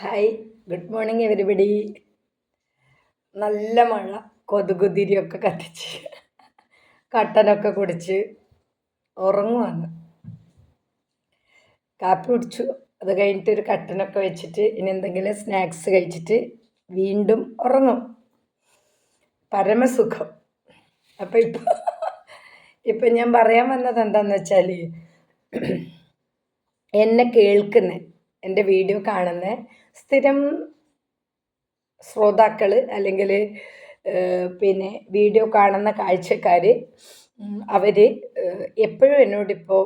Hi good morning everybody നല്ല മഴ കൊതുകുതിരിയൊക്കെ കത്തിച്ച് കട്ടനൊക്കെ കുടിച്ച് ഉറങ്ങുവാണ്. കാപ്പി കുടിച്ചു അത് കഴിഞ്ഞിട്ട് ഒരു കട്ടനൊക്കെ വെച്ചിട്ട് ഇനി എന്തെങ്കിലും സ്നാക്സ് കഴിച്ചിട്ട് വീണ്ടും ഉറങ്ങും. പരമസുഖം. അപ്പോൾ ഇപ്പോൾ ഇപ്പം ഞാൻ പറയാൻ വന്നത് എന്താണെന്ന് വെച്ചാൽ എന്നെ കേൾക്കുന്ന എന്റെ വീഡിയോ കാണുന്ന സ്ഥിരം ശ്രോതാക്കൾ അല്ലെങ്കിൽ പിന്നെ വീഡിയോ കാണുന്ന കാഴ്ചക്കാർ അവർ എപ്പോഴും എന്നോടിപ്പോൾ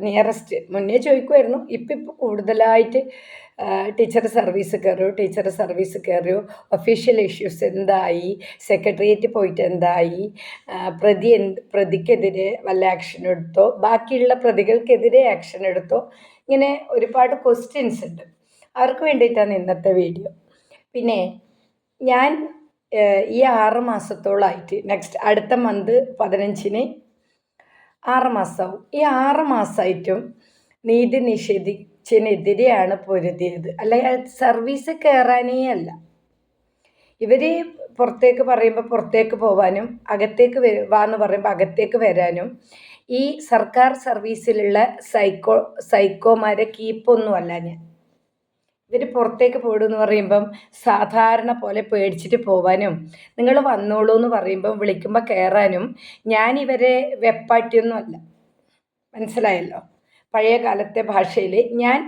നിയറസ്റ്റ് മുന്നേ ചോദിക്കുമായിരുന്നു ഇപ്പം ഇപ്പോൾ കൂടുതലായിട്ട് ടീച്ചർ സർവീസ് കയറിയോ ടീച്ചർ സർവീസ് കയറിയോ ഒഫീഷ്യൽ ഇഷ്യൂസ് എന്തായി സെക്രട്ടേറിയറ്റ് പോയിട്ട് എന്തായി പ്രതി എന്ത് പ്രതിക്കെതിരെ വല്ല ആക്ഷൻ എടുത്തോ ബാക്കിയുള്ള പ്രതികൾക്കെതിരെ ആക്ഷൻ എടുത്തോ ഇങ്ങനെ ഒരുപാട് ക്വസ്റ്റ്യൻസ് ഉണ്ട്. അവർക്ക് വേണ്ടിയിട്ടാണ് ഇന്നത്തെ വീഡിയോ. പിന്നെ ഞാൻ ഈ ആറ് മാസത്തോളമായിട്ട് നെക്സ്റ്റ് അടുത്ത മന്ത് പതിനഞ്ചിന് ആറ് മാസമാവും ഈ ആറ് മാസമായിട്ടും നീതി നിഷേധിച്ചതിനെതിരെയാണ് പൊരുതിയത്. അല്ലെങ്കിൽ സർവീസ് കയറാനേ അല്ല. ഇവർ പുറത്തേക്ക് പറയുമ്പോൾ പുറത്തേക്ക് പോകാനും അകത്തേക്ക് വാന്ന് പറയുമ്പോൾ അകത്തേക്ക് വരാനും ഈ സർക്കാർ സർവീസിലുള്ള സൈക്കോ സൈക്കോമാരെ കീപ്പൊന്നുമല്ല ഞാൻ. ഇവർ പുറത്തേക്ക് എന്ന് പറയുമ്പം സാധാരണ പോലെ പേടിച്ചിട്ട് പോവാനും നിങ്ങൾ വന്നോളൂ എന്ന് പറയുമ്പം വിളിക്കുമ്പോൾ കയറാനും ഞാൻ ഇവരെ വെപ്പാട്ടിയൊന്നുമല്ല മനസ്സിലായല്ലോ? പഴയ കാലത്തെ ഭാഷയിൽ ഞാൻ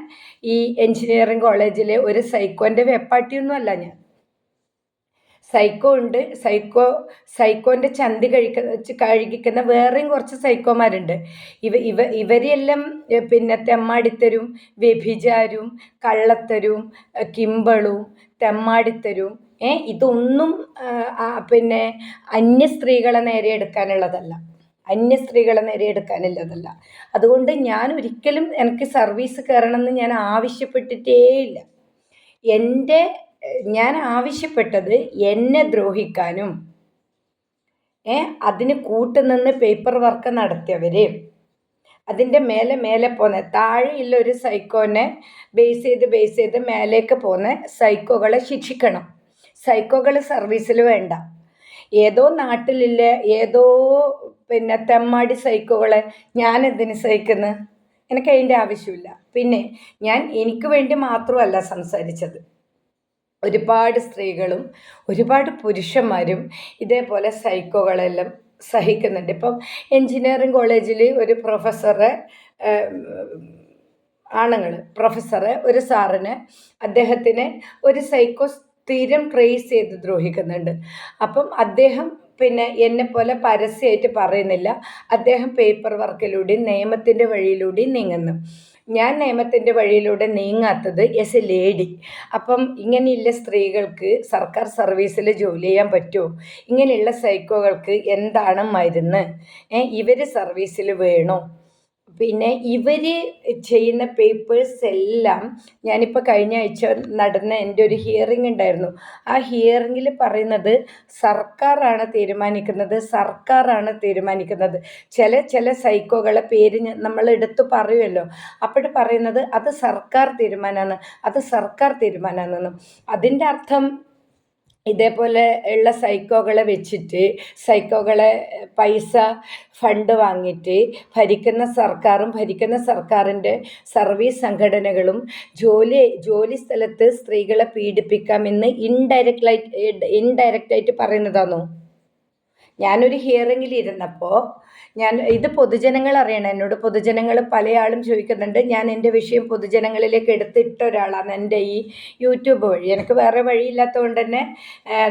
ഈ എൻജിനീയറിംഗ് കോളേജിലെ ഒരു സൈക്കോന്റെ വെപ്പാട്ടിയൊന്നുമല്ല ഞാൻ. സൈക്കോ ഉണ്ട്. സൈക്കോ സൈക്കോന്റെ ചന്തി കഴിക്ക കഴുകിക്കുന്ന വേറെയും കുറച്ച് സൈക്കോമാരുണ്ട് ഇവ ഇവ ഇവരെല്ലാം പിന്നെ തെമ്മാടിത്തരും വ്യഭിചാരും കള്ളത്തരും കിമ്പളും തെമ്മാടിത്തരും ഏ ഇതൊന്നും പിന്നെ അന്യ സ്ത്രീകളെ നേരെ എടുക്കാനുള്ളതല്ല. അന്യ സ്ത്രീകളെ നേരെ എടുക്കാനുള്ളതല്ല. അതുകൊണ്ട് ഞാൻ ഒരിക്കലും എനിക്ക് സർവീസ് കയറണമെന്ന് ഞാൻ ആവശ്യപ്പെട്ടിട്ടേ ഇല്ല എന്റെ ഞാൻ ആവശ്യപ്പെട്ടത് എന്നെ ദ്രോഹിക്കാനും ഏ അതിന് കൂട്ടുനിന്ന് പേപ്പർ വർക്ക് നടത്തിയവർ അതിന്റെ മേലെ മേലെ പോന്നെ. താഴെയുള്ള ഒരു സൈക്കോനെ ബേസ് ചെയ്ത് ബേസ് ചെയ്ത് മേലേക്ക് പോന്നെ. സൈക്കോകളെ ശിക്ഷിക്കണം. സൈക്കോകൾ സർവീസിൽ വേണ്ട. ഏതോ നാട്ടിലില്ല ഏതോ പിന്നെ തെമ്മാടി സൈക്കോകളെ ഞാൻ എന്തിന് സഹിക്കുന്നത് എനിക്ക് അതിന്റെ ആവശ്യമില്ല. പിന്നെ ഞാൻ എനിക്ക് വേണ്ടി മാത്രമല്ല സംസാരിച്ചത്. ഒരുപാട് സ്ത്രീകളും ഒരുപാട് പുരുഷന്മാരും ഇതേപോലെ സൈക്കോകളെല്ലാം സഹിക്കുന്നുണ്ട്. ഇപ്പം എൻജിനീയറിംഗ് കോളേജിൽ ഒരു പ്രൊഫസറെ ആണുങ്ങൾ പ്രൊഫസറെ ഒരു സാറിന് അദ്ദേഹത്തിന് ഒരു സൈക്കോ സ്ഥിരം ട്രേസ് ചെയ്ത് ദ്രോഹിക്കുന്നുണ്ട്. അപ്പം അദ്ദേഹം പിന്നെ എന്നെ പോലെ പരസ്യമായിട്ട് പറയുന്നില്ല. അദ്ദേഹം പേപ്പർ വർക്കിലൂടെയും നിയമത്തിന്റെ വഴിയിലൂടെയും നീങ്ങുന്നു. ഞാൻ നിയമത്തിന്റെ വഴിയിലൂടെ നീങ്ങാത്തത് എസ് എ ലേഡി അപ്പം ഇങ്ങനെയുള്ള സ്ത്രീകൾക്ക് സർക്കാർ സർവീസിൽ ജോലി ചെയ്യാൻ പറ്റുമോ? ഇങ്ങനെയുള്ള സൈക്കോകൾക്ക് എന്താണ് മരുന്ന്? ഇവർ സർവീസിൽ വേണോ? പിന്നെ ഇവർ ചെയ്യുന്ന പേപ്പേഴ്സ് എല്ലാം ഞാനിപ്പോൾ കഴിഞ്ഞ ആഴ്ച നടന്ന എന്റെ ഒരു ഹിയറിംഗ് ഉണ്ടായിരുന്നു. ആ ഹിയറിങ്ങിൽ പറയുന്നത് സർക്കാരാണ് തീരുമാനിക്കുന്നത് സർക്കാരാണ് തീരുമാനിക്കുന്നത്. ചില ചില സൈക്കോകളെ പേര് നമ്മൾ എടുത്ത് പറയുമല്ലോ. അപ്പോൾ പറയുന്നത് അത് സർക്കാർ തീരുമാനമാണ് അത് സർക്കാർ തീരുമാനമാണെന്ന് അതിന്റെ അർത്ഥം ഇതേപോലെ ഉള്ള സൈക്കോകളെ വെച്ചിട്ട് സൈക്കോകളെ പൈസ ഫണ്ട് വാങ്ങിയിട്ട് ഭരിക്കുന്ന സർക്കാരും ഭരിക്കുന്ന സർക്കാരിന്റെ സർവീസ് സംഘടനകളും ജോലി ജോലി സ്ഥലത്ത് സ്ത്രീകളെ പീഡിപ്പിക്കാമെന്ന് ഇൻഡയറക്റ്റായിട്ട് ഇൻഡയറക്റ്റായിട്ട് പറയുന്നതാണോ? ഞാനൊരു ഹിയറിങ്ങിൽ ഇരുന്നപ്പോൾ ഞാൻ ഇത് പൊതുജനങ്ങൾ അറിയണം. എന്നോട് പൊതുജനങ്ങൾ പല ആളും ചോദിക്കുന്നുണ്ട്. ഞാൻ എന്റെ വിഷയം പൊതുജനങ്ങളിലേക്ക് എടുത്തിട്ട ഒരാളാണ് എന്റെ ഈ യൂട്യൂബ് വഴി. എനിക്ക് വേറെ വഴിയില്ലാത്തതുകൊണ്ട് തന്നെ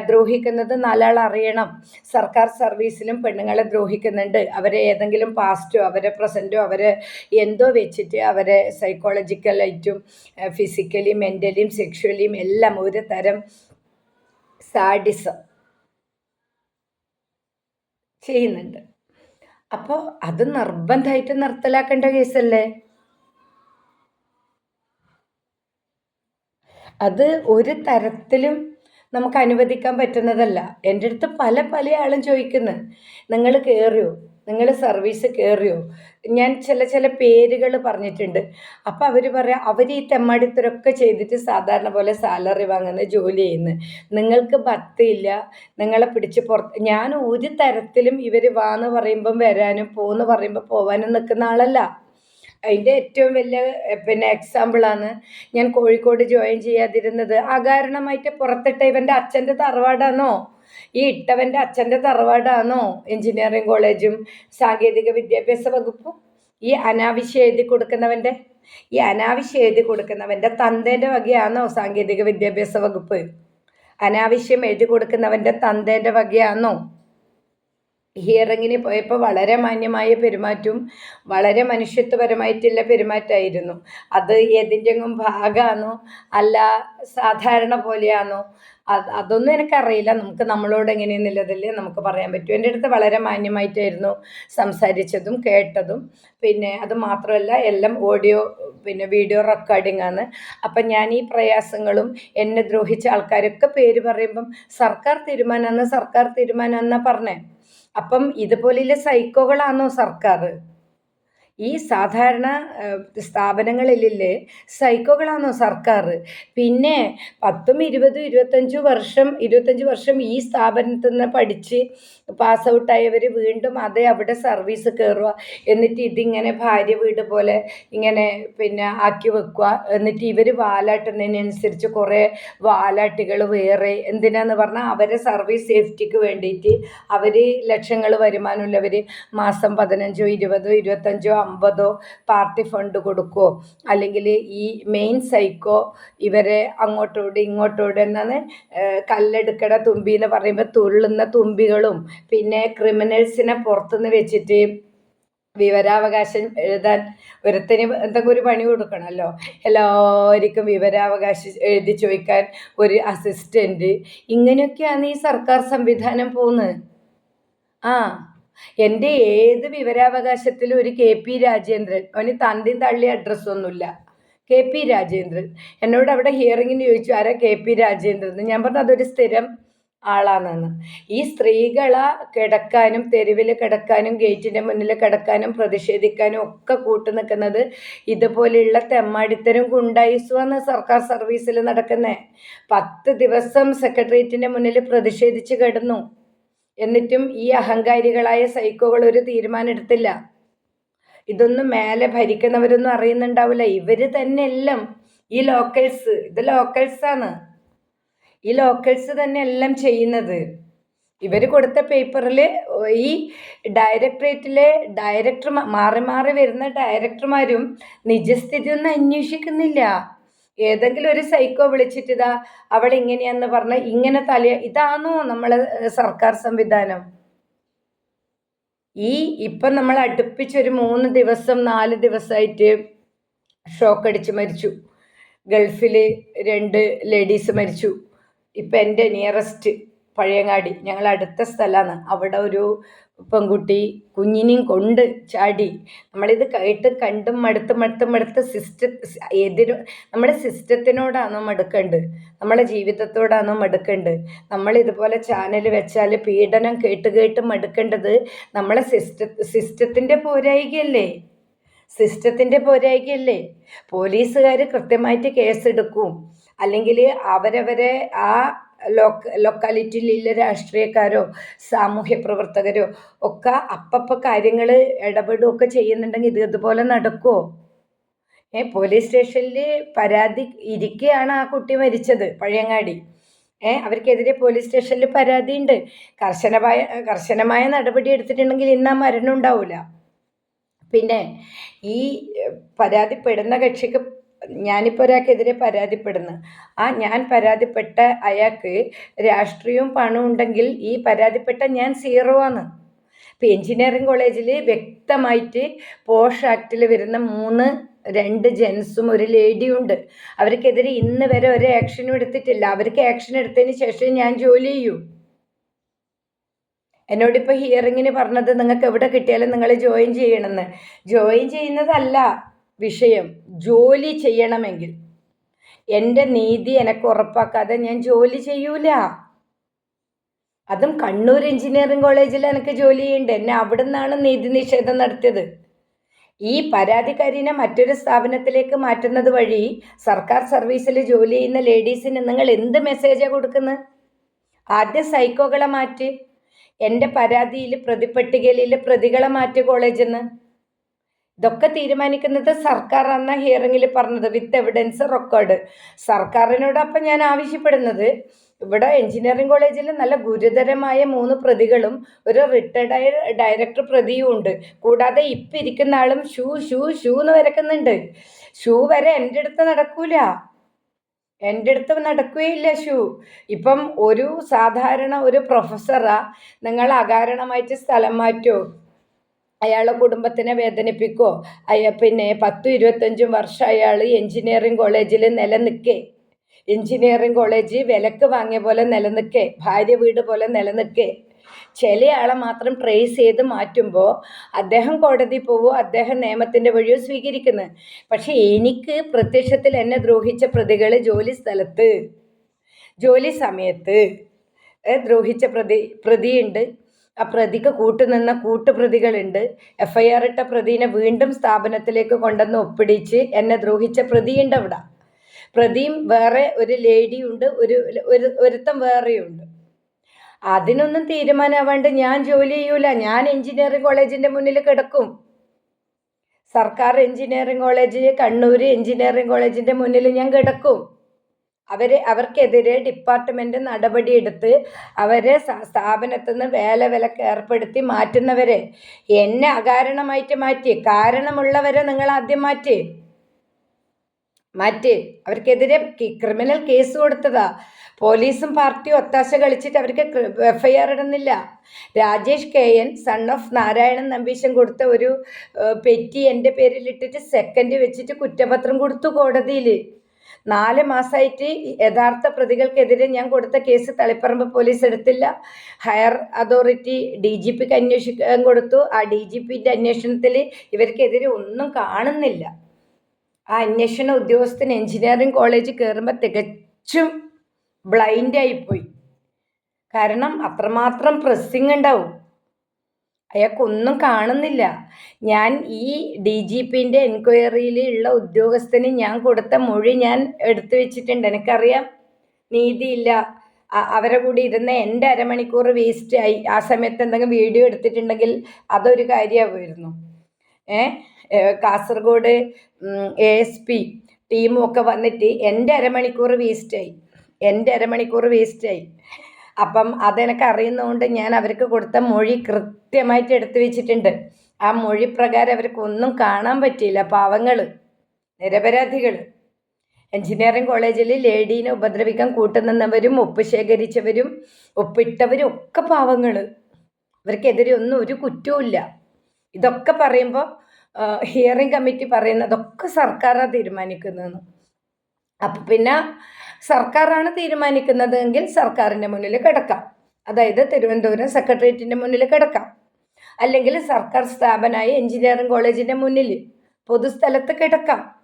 ദ്രോഹിക്കുന്നത് നാലാൾ അറിയണം. സർക്കാർ സർവീസിലും പെണ്ണുങ്ങളെ ദ്രോഹിക്കുന്നുണ്ട്. അവരെ ഏതെങ്കിലും പാസ്റ്റോ അവരെ പ്രസന്റോ അവരെ എന്തോ വെച്ചിട്ട് അവരെ സൈക്കോളജിക്കലായിട്ടും ഫിസിക്കലിയും മെന്റലിയും സെക്ഷലിയും എല്ലാം ഒരു തരം സാഡിസം. ചെയ്യുന്നുണ്ട്. അപ്പോൾ അത് നിർബന്ധമായിട്ട് നിർത്തലാക്കേണ്ട കേസല്ലേ? അത് ഒരു തരത്തിലും നമുക്ക് അനുവദിക്കാൻ പറ്റുന്നതല്ല. എന്റെ അടുത്ത് പല പല ആളും ചോദിക്കുന്നു. നിങ്ങൾ കയറിയോ നിങ്ങൾ സർവീസ് കയറിയോ ഞാൻ ചില ചില പേരുകൾ പറഞ്ഞിട്ടുണ്ട്. അപ്പോൾ അവർ പറയാം അവർ ഈ തെമ്മാടിത്തരൊക്കെ ചെയ്തിട്ട് സാധാരണ പോലെ സാലറി വാങ്ങുന്ന ജോലി ചെയ്യുന്നു. നിങ്ങൾക്ക് ഭത്തില്ല നിങ്ങളെ പിടിച്ച് പുറത്ത് ഞാൻ ഒരു തരത്തിലും ഇവർ വാന്ന് പറയുമ്പം വരാനും പോന്ന് പറയുമ്പോൾ പോകാനും നിൽക്കുന്ന ആളല്ല. അതിന്റെ ഏറ്റവും വലിയ പിന്നെ എക്സാമ്പിളാണ് ഞാൻ കോഴിക്കോട് ജോയിൻ ചെയ്യാതിരുന്നത്. അകാരണമായിട്ട് പുറത്തിട്ട ഇവന്റെ അച്ഛന്റെ തറവാടാണോ ഈ ഇട്ടവന്റെ അച്ഛന്റെ തറവാടാണോ എഞ്ചിനീയറിംഗ് കോളേജും സാങ്കേതിക വിദ്യാഭ്യാസ വകുപ്പും? ഈ അനാവശ്യം എഴുതി കൊടുക്കുന്നവന്റെ ഈ അനാവശ്യം എഴുതി കൊടുക്കുന്നവന്റെ തന്തേന്റെ വകയാണോ സാങ്കേതിക വിദ്യാഭ്യാസ വകുപ്പ്? അനാവശ്യം എഴുതി കൊടുക്കുന്നവന്റെ തന്തേന്റെ വകയാണോ ഹിയറിങ്ങിന് പോയപ്പോൾ വളരെ മാന്യമായ പെരുമാറ്റവും വളരെ മനുഷ്യത്വപരമായിട്ടുള്ള പെരുമാറ്റമായിരുന്നു. അത് ഏതിന്റെങ്കിലും ഭാഗമാണോ? അല്ല സാധാരണ പോലെയാണോ? അത് അതൊന്നും എനിക്കറിയില്ല. നമുക്ക് നമ്മളോട് എങ്ങനെയെന്നുള്ളതല്ലേ നമുക്ക് പറയാൻ പറ്റും. എന്റെ അടുത്ത് വളരെ മാന്യമായിട്ടായിരുന്നു സംസാരിച്ചതും കേട്ടതും. പിന്നെ അത് മാത്രമല്ല എല്ലാം ഓഡിയോ പിന്നെ വീഡിയോ റെക്കോർഡിംഗ് ആണ് അപ്പം ഞാൻ ഈ പ്രയാസങ്ങളും എന്നെ ദ്രോഹിച്ച ആൾക്കാരൊക്കെ പേര് പറയുമ്പം സർക്കാർ തീരുമാനമെന്ന് സർക്കാർ തീരുമാനമെന്നാണ് പറഞ്ഞേ? അപ്പം ഇതുപോലെയുള്ള സൈക്കോകളാണോ സർക്കാർ? ഈ സാധാരണ സ്ഥാപനങ്ങളിലില്ലേ സൈക്കോകളാണോ സർക്കാർ പിന്നെ പത്തും ഇരുപതും ഇരുപത്തഞ്ചും വർഷം ഇരുപത്തഞ്ച് വർഷം ഈ സ്ഥാപനത്തിൽ നിന്ന് പഠിച്ച് പാസ് ഔട്ടായവർ വീണ്ടും അതേ അവിടെ സർവീസ് കയറുക എന്നിട്ട് ഇതിങ്ങനെ ഭാര്യ വീട് പോലെ ഇങ്ങനെ പിന്നെ ആക്കി വെക്കുക എന്നിട്ട് ഇവർ വാലാട്ടുന്നതിനനുസരിച്ച് കുറേ വാലാട്ടികൾ വേറെ എന്തിനാന്ന് പറഞ്ഞാൽ അവരെ സർവീസ് സേഫ്റ്റിക്ക് വേണ്ടിയിട്ട് അവർ ലക്ഷങ്ങൾ വരുമാനമുള്ളവർ മാസം പതിനഞ്ചോ ഇരുപതോ ഇരുപത്തഞ്ചോ അമ്പതോ പാർട്ടി ഫണ്ട് കൊടുക്കുമോ അല്ലെങ്കിൽ ഈ മെയിൻ സൈക്കോ ഇവരെ അങ്ങോട്ടോട് ഇങ്ങോട്ടോട് എന്നാണ് കല്ലെടുക്കട തുമ്പി എന്ന് പറയുമ്പോൾ തുള്ളുന്ന തുമ്പികളും പിന്നെ ക്രിമിനൽസിനെ പുറത്തുനിന്ന് വെച്ചിട്ട് വിവരാവകാശം എഴുതാൻ ഒരുത്തിന് എന്തെങ്കിലും ഒരു പണി കൊടുക്കണമല്ലോ. എല്ലാവർക്കും വിവരാവകാശം എഴുതി ചോദിക്കാൻ ഒരു അസിസ്റ്റന്റ് ഇങ്ങനെയൊക്കെയാണ് ഈ സർക്കാർ സംവിധാനം പോകുന്നത്. ആ. എന്റെ ഏത് വിവരാവകാശത്തിലും ഒരു കെ പി രാജേന്ദ്രൻ അവന് തന്തിയും തള്ളി അഡ്രസ്സൊന്നുമില്ല കെ പി രാജേന്ദ്രൻ. എന്നോട് അവിടെ ഹിയറിങ്ങിന് ചോദിച്ചു ആരാ കെ പി രാജേന്ദ്രൻ? ഞാൻ പറഞ്ഞു അതൊരു സ്ഥിരം ആളാണെന്ന്. ഈ സ്ത്രീകളെ കിടക്കാനും തെരുവിൽ കിടക്കാനും ഗേറ്റിന്റെ മുന്നിൽ കിടക്കാനും പ്രതിഷേധിക്കാനും ഒക്കെ കൂട്ടു നിൽക്കുന്നത് ഇതുപോലെയുള്ള തെമ്മാടിത്തരും ഗുണ്ടായിസുവാണ് സർക്കാർ സർവീസിൽ നടക്കുന്നത് പത്ത് ദിവസം സെക്രട്ടേറിയറ്റിന്റെ മുന്നിൽ പ്രതിഷേധിച്ച് കിടന്നു. എന്നിട്ടും ഈ അഹങ്കാരികളായ സൈക്കോകൾ ഒരു തീരുമാനം എടുത്തില്ല ഇതൊന്നും മേലെ ഭരിക്കുന്നവരൊന്നും അറിയുന്നുണ്ടാവില്ല. ഇവർ തന്നെ എല്ലാം ഈ ലോക്കൽസ് ഇത് ലോക്കൽസാണ് ഈ ലോക്കൽസ് തന്നെ എല്ലാം ചെയ്യുന്നത്. ഇവർ കൊടുത്ത പേപ്പറിൽ ഈ ഡയറക്ടറേറ്റിലെ ഡയറക്ടർ മാറി മാറി വരുന്ന ഡയറക്ടർമാരും നിജസ്ഥിതി ഒന്നും അന്വേഷിക്കുന്നില്ല. ഏതെങ്കിലും ഒരു സൈക്കോ വിളിച്ചിട്ട് ഇതാ അവൾ ഇങ്ങനെയാന്ന് പറഞ്ഞ ഇങ്ങനെ തല ഇതാണോ നമ്മളെ സർക്കാർ സംവിധാനം? ഈ ഇപ്പം നമ്മൾ അടുപ്പിച്ചൊരു മൂന്ന് ദിവസം നാല് ദിവസമായിട്ട് ഷോക്ക് അടിച്ച് മരിച്ചു. ഗൾഫിൽ രണ്ട് ലേഡീസ് മരിച്ചു. ഇപ്പം എന്റെ നിയറസ്റ്റ് പഴയങ്ങാടി ഞങ്ങൾ അടുത്ത സ്ഥലമാണ്. അവിടെ ഒരു പെൺകുട്ടി കുഞ്ഞിനെയും കൊണ്ട് ചാടി. നമ്മളിത് കേട്ട് കണ്ടും മടുത്ത് മടുത്ത് മടുത്ത് സിസ്റ്റ എതിര് നമ്മുടെ സിസ്റ്റത്തിനോടാണോ മടുക്കേണ്ടത് നമ്മളെ ജീവിതത്തോടാണോ മടുക്കേണ്ടത് നമ്മൾ ഇതുപോലെ ചാനൽ വെച്ചാൽ പീഡനം കേട്ട് കേട്ട് മടുക്കേണ്ടത് നമ്മളെ സിസ്റ്റ സിസ്റ്റത്തിന്റെ പോരായികയല്ലേ? സിസ്റ്റത്തിന്റെ പോരായികയല്ലേ? പോലീസുകാർ കൃത്യമായിട്ട് കേസെടുക്കും. അല്ലെങ്കിൽ അവരവരെ ആ ലോക്ക ലൊക്കാലിറ്റിയിലുള്ള രാഷ്ട്രീയക്കാരോ സാമൂഹ്യ പ്രവർത്തകരോ ഒക്കെ അപ്പപ്പോൾ കാര്യങ്ങൾ ഇടപെടുകയൊക്കെ ചെയ്യുന്നുണ്ടെങ്കിൽ ഇത് ഇതുപോലെ നടക്കുമോ ഏ പോലീസ് സ്റ്റേഷനിൽ പരാതി ഇരിക്കുകയാണ് ആ കുട്ടി മരിച്ചത് പഴയങ്ങാടി. ഏ അവർക്കെതിരെ പോലീസ് സ്റ്റേഷനിൽ പരാതി ഉണ്ട് കർശനമായ കർശനമായ നടപടി എടുത്തിട്ടുണ്ടെങ്കിൽ ഇന്ന് ആ മരണം ഉണ്ടാവില്ല പിന്നെ ഈ പരാതിപ്പെടുന്ന കക്ഷിക്ക് ഞാനിപ്പോൾ ഒരാൾക്കെതിരെ പരാതിപ്പെടുന്നു. ആ ഞാൻ പരാതിപ്പെട്ട അയാൾക്ക് രാഷ്ട്രീയവും പണവും ഉണ്ടെങ്കിൽ ഈ പരാതിപ്പെട്ട ഞാൻ സീറോ ആണ്. ഇപ്പം എഞ്ചിനീയറിംഗ് കോളേജിൽ വ്യക്തമായിട്ട് പോഷ് ആക്റ്റിൽ വരുന്ന മൂന്ന് രണ്ട് ജെൻസും ഒരു ലേഡിയും ഉണ്ട്. അവർക്കെതിരെ ഇന്ന് വരെ ഒരു ആക്ഷനും എടുത്തിട്ടില്ല. അവർക്ക് ആക്ഷൻ എടുത്തതിന് ശേഷം ഞാൻ ജോലി ചെയ്യൂ. എന്നോടിപ്പോൾ ഹിയറിങ്ങിന് പറഞ്ഞത് നിങ്ങൾക്ക് എവിടെ കിട്ടിയാലും നിങ്ങൾ ജോയിൻ ചെയ്യണമെന്ന്. ജോയിൻ ചെയ്യുന്നതല്ല. വിഷയം ജോലി ചെയ്യണമെങ്കിൽ. എന്റെ നീതി എനക്ക് ഉറപ്പാക്കാതെ ഞാൻ ജോലി ചെയ്യൂല. അതും കണ്ണൂർ എഞ്ചിനീയറിംഗ് കോളേജിൽ എനിക്ക് ജോലി ചെയ്യുന്നുണ്ട് എന്നെ അവിടെ നിന്നാണ് നീതി നിഷേധം നടത്തിയത്. ഈ പരാതിക്കാരിനെ മറ്റൊരു സ്ഥാപനത്തിലേക്ക് മാറ്റുന്നത് വഴി സർക്കാർ സർവീസിൽ ജോലി ചെയ്യുന്ന ലേഡീസിന് നിങ്ങൾ എന്ത് മെസ്സേജാണ് കൊടുക്കുന്നത് ആദ്യം സൈക്കോകളെ മാറ്റി. എന്റെ പരാതിയിൽ പ്രതിപ്പട്ടികയിൽ പ്രതികളെ മാറ്റി കോളേജിൽ നിന്ന് ഇതൊക്കെ തീരുമാനിക്കുന്നത് സർക്കാർ എന്ന ഹിയറിങ്ങിൽ പറഞ്ഞത് വിത്ത് എവിഡൻസ് റെക്കോർഡ് സർക്കാരിനോട് സർക്കാരിനോടൊപ്പം ഞാൻ ആവശ്യപ്പെടുന്നത് ഇവിടെ എഞ്ചിനീയറിംഗ് കോളേജിൽ നല്ല ഗുരുതരമായ മൂന്ന് പ്രതികളും ഒരു റിട്ടയർഡായ ഡയറക്ടർ പ്രതിയും ഉണ്ട്. കൂടാതെ ഇപ്പം ഇരിക്കുന്ന ആളും ഷൂ ഷൂ ഷൂ എന്ന് വരക്കുന്നുണ്ട്. ഷൂ വരെ എന്റെ അടുത്ത് നടക്കൂല. എന്റെ അടുത്ത് നടക്കുകയില്ല ഷൂ. ഇപ്പം ഒരു സാധാരണ ഒരു പ്രൊഫസറാ നിങ്ങൾ അകാരണമായിട്ട് സ്ഥലം മാറ്റുമോ അയാളെ കുടുംബത്തിനെ വേദനിപ്പിക്കോ? അയാ പിന്നെ പത്തും ഇരുപത്തഞ്ചും വർഷം അയാൾ എഞ്ചിനീയറിംഗ് കോളേജിൽ നിലനിൽക്കേ. എഞ്ചിനീയറിംഗ് കോളേജ് വിലക്ക് വാങ്ങിയ പോലെ നിലനിൽക്കേ ഭാര്യ വീട് പോലെ നിലനിൽക്കേ. ചില ആളെ മാത്രം ട്രേസ് ചെയ്ത് മാറ്റുമ്പോൾ അദ്ദേഹം കോടതി പോവോ അദ്ദേഹം നിയമത്തിന്റെ വഴിയോ സ്വീകരിക്കുന്നത് പക്ഷേ എനിക്ക് പ്രത്യക്ഷത്തിൽ എന്നെ ദ്രോഹിച്ച പ്രതികൾ ജോലി സ്ഥലത്ത് ജോലി സമയത്ത് ദ്രോഹിച്ച പ്രതി പ്രതിയുണ്ട്. ആ പ്രതിക്ക് കൂട്ടുനിന്ന കൂട്ടുപ്രതികളുണ്ട്. എഫ് ഐ ആർ ഇട്ട പ്രതിനെ വീണ്ടും സ്ഥാപനത്തിലേക്ക് കൊണ്ടുവന്ന് ഒപ്പിടിച്ച് എന്നെ ദ്രോഹിച്ച പ്രതിയുണ്ട് അവിടെ. പ്രതിയും വേറെ ഒരു ലേഡിയുണ്ട് ഒരു ഒരു ഒരുത്തം വേറെയുണ്ട്. അതിനൊന്നും തീരുമാനമാവാണ്ട് ഞാൻ ജോലി ചെയ്യൂല ഞാൻ എഞ്ചിനീയറിംഗ് കോളേജിന്റെ മുന്നിൽ കിടക്കും. സർക്കാർ എഞ്ചിനീയറിംഗ് കോളേജ് കണ്ണൂർ എഞ്ചിനീയറിംഗ് കോളേജിന്റെ മുന്നിൽ ഞാൻ കിടക്കും. അവരെ അവർക്കെതിരെ ഡിപ്പാർട്ട്മെന്റ് നടപടിയെടുത്ത് അവരെ സ്ഥാപനത്തിൽ നിന്ന് വേല വിലക്ക് ഏർപ്പെടുത്തി മാറ്റുന്നവരെ. എന്നെ അകാരണമായിട്ട് മാറ്റി. കാരണമുള്ളവരെ നിങ്ങൾ ആദ്യം മാറ്റി. മാറ്റി. അവർക്കെതിരെ ക്രിമിനൽ കേസ് കൊടുത്തതാ. പോലീസും പാർട്ടിയും ഒത്താശ കളിച്ചിട്ട് അവർക്ക് എഫ്ഐആർ ഇടുന്നില്ല. Rajesh K N son of Narayanan Nambisan കൊടുത്ത ഒരു പെറ്റി എന്റെ പേരിലിട്ടിട്ട് സെക്കൻഡ് വെച്ചിട്ട് കുറ്റപത്രം കൊടുത്തു കോടതിയിൽ നാല് മാസമായിട്ട് യഥാർത്ഥ പ്രതികൾക്കെതിരെ ഞാൻ കൊടുത്ത കേസ് തളിപ്പറമ്പ് പോലീസ് എടുത്തില്ല. ഹയർ അതോറിറ്റി ഡി ജി പിക്ക് അന്വേഷിക്കാൻ കൊടുത്തു. ആ ഡി ജി പിന്റെ അന്വേഷണത്തിൽ ഇവർക്കെതിരെ ഒന്നും കാണുന്നില്ല. ആ അന്വേഷണ ഉദ്യോഗസ്ഥൻ എഞ്ചിനീയറിംഗ് കോളേജ് കയറുമ്പോൾ തികച്ചും ബ്ലൈൻഡായിപ്പോയി കാരണം അത്രമാത്രം പ്രസ്സിങ് ഉണ്ടാവും. അയാൾക്കൊന്നും കാണുന്നില്ല. ഞാൻ ഈ ഡി ജി പിന്റെ എൻക്വയറിയിൽ ഉള്ള ഉദ്യോഗസ്ഥന് ഞാൻ കൊടുത്ത മൊഴി ഞാൻ എടുത്തു വെച്ചിട്ടുണ്ട്. എനിക്കറിയാം. നീതിയില്ല. അവരെ കൂടി ഇരുന്ന് എന്റെ അരമണിക്കൂർ വേസ്റ്റ് ആയി. ആ സമയത്ത് എന്തെങ്കിലും വീഡിയോ എടുത്തിട്ടുണ്ടെങ്കിൽ അതൊരു കാര്യമാവുമായിരുന്നു. ഏ, കാസർഗോഡ് എ എസ് പി ടീമും ഒക്കെ വന്നിട്ട് എന്റെ അരമണിക്കൂർ വേസ്റ്റായി എന്റെ അരമണിക്കൂർ വേസ്റ്റായി അപ്പം അതെനിക്ക് അറിയുന്നതുകൊണ്ട് ഞാൻ അവർക്ക് കൊടുത്ത മൊഴി കൃത്യമായിട്ട് എടുത്തു വെച്ചിട്ടുണ്ട്. ആ മൊഴി പ്രകാരം അവർക്ക് ഒന്നും കാണാൻ പറ്റിയില്ല പാവങ്ങൾ നിരപരാധികൾ എഞ്ചിനീയറിംഗ് കോളേജിൽ ലേഡീനെ ഉപദ്രവിക്കാൻ കൂട്ടുനിന്നവരും ഒപ്പ് ശേഖരിച്ചവരും ഒപ്പിട്ടവരും ഒക്കെ പാവങ്ങൾ അവർക്കെതിരെ ഒന്നും ഒരു കുറ്റവും ഇതൊക്കെ പറയുമ്പോൾ ഹിയറിംഗ് കമ്മിറ്റി പറയുന്നതൊക്കെ സർക്കാരാണ് തീരുമാനിക്കുന്നതെന്ന്. അപ്പം പിന്നെ സർക്കാരാണ് തീരുമാനിക്കുന്നതെങ്കിൽ സർക്കാരിന്റെ മുന്നിൽ കിടക്കാം. അതായത് തിരുവനന്തപുരം സെക്രട്ടേറിയറ്റിന്റെ മുന്നിൽ കിടക്കാം. അല്ലെങ്കിൽ സർക്കാർ സ്ഥാപനമായ എഞ്ചിനീയറിംഗ് കോളേജിന്റെ മുന്നിൽ പൊതുസ്ഥലത്ത് കിടക്കാം.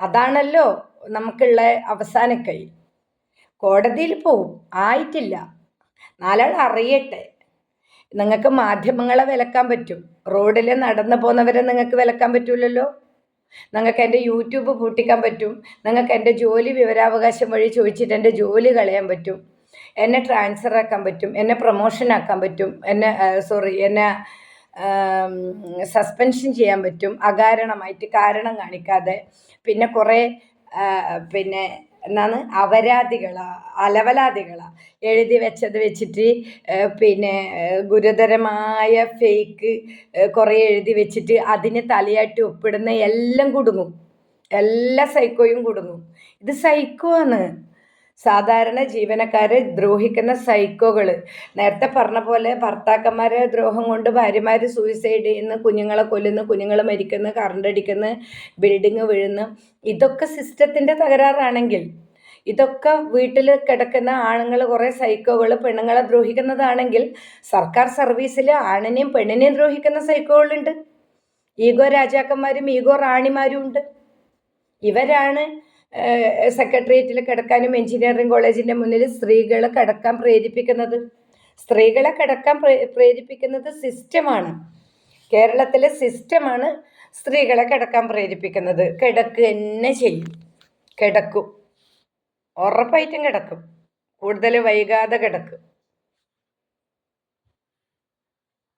അതാണല്ലോ നമുക്കുള്ള അവസാന കൈ. കോടതിയിൽ പോവും. ആയിട്ടില്ല. നാലാൾ അറിയട്ടെ. നിങ്ങൾക്ക് മാധ്യമങ്ങളെ വിലക്കാൻ പറ്റും. റോഡിൽ നടന്നു പോകുന്നവരെ നിങ്ങൾക്ക് വിലക്കാൻ പറ്റൂലല്ലോ. നിങ്ങൾക്ക് എന്റെ യൂട്യൂബ് പൂട്ടിക്കാൻ പറ്റും. നിങ്ങൾക്ക് എന്റെ ജോലി വിവരാവകാശം വഴി ചോദിച്ചിട്ട് എന്റെ ജോലി കളയാൻ പറ്റും. എന്നെ ട്രാൻസ്ഫർ ആക്കാൻ പറ്റും. എന്നെ പ്രൊമോഷൻ ആക്കാൻ പറ്റും. എന്നെ സോറി എന്നെ സസ്പെൻഷൻ ചെയ്യാൻ പറ്റും. അകാരണമായിട്ട് കാരണം കാണിക്കാതെ. പിന്നെ കുറേ പിന്നെ എന്നാണ് അപരാധികളാ അലവലാദികളാ എഴുതി വെച്ചത് വെച്ചിട്ട് പിന്നെ ഗുരുതരമായ ഫേക്ക് കുറേ എഴുതി വെച്ചിട്ട് അതിന് തലയാട്ടി ഒപ്പിടുന്ന എല്ലാം കുടുങ്ങും. എല്ലാ സൈക്കോയും കുടുങ്ങും. ഇത് സൈക്കോ ആണ്. സാധാരണ ജീവനക്കാരെ ദ്രോഹിക്കുന്ന സൈക്കോകൾ നേരത്തെ പറഞ്ഞ പോലെ ഭർത്താക്കന്മാരെ ദ്രോഹം കൊണ്ട് ഭാര്യമാർ സൂയിസൈഡ് ചെയ്യുന്നു കുഞ്ഞുങ്ങളെ കൊല്ലുന്നു കുഞ്ഞുങ്ങൾ മരിക്കുന്നു കറണ്ട് അടിക്കുന്നു ബിൽഡിങ് വീഴുന്നു. ഇതൊക്കെ സിസ്റ്റത്തിന്റെ തകരാറാണെങ്കിൽ ഇതൊക്കെ വീട്ടിൽ കിടക്കുന്ന ആണുങ്ങൾ കുറേ സൈക്കോകൾ പെണ്ണുങ്ങളെ ദ്രോഹിക്കുന്നതാണെങ്കിൽ സർക്കാർ സർവീസിൽ ആണിനെയും പെണ്ണിനെയും ദ്രോഹിക്കുന്ന സൈക്കോകളുണ്ട് ഈഗോ രാജാക്കന്മാരും ഈഗോ റാണിമാരും ഉണ്ട്. ഇവരാണ് സെക്രട്ടേറിയറ്റിൽ കിടക്കാനും എഞ്ചിനീയറിംഗ് കോളേജിന്റെ മുന്നിൽ സ്ത്രീകളെ കിടക്കാൻ പ്രേരിപ്പിക്കുന്നത്. സ്ത്രീകളെ കിടക്കാൻ പ്രേ പ്രേരിപ്പിക്കുന്നത് സിസ്റ്റമാണ്. കേരളത്തിലെ സിസ്റ്റമാണ് സ്ത്രീകളെ കിടക്കാൻ പ്രേരിപ്പിക്കുന്നത്. കിടക്ക് തന്നെ ചെയ്യും. കിടക്കും. ഉറപ്പായിട്ടും കിടക്കും. കൂടുതൽ വൈകാതെ കിടക്കും.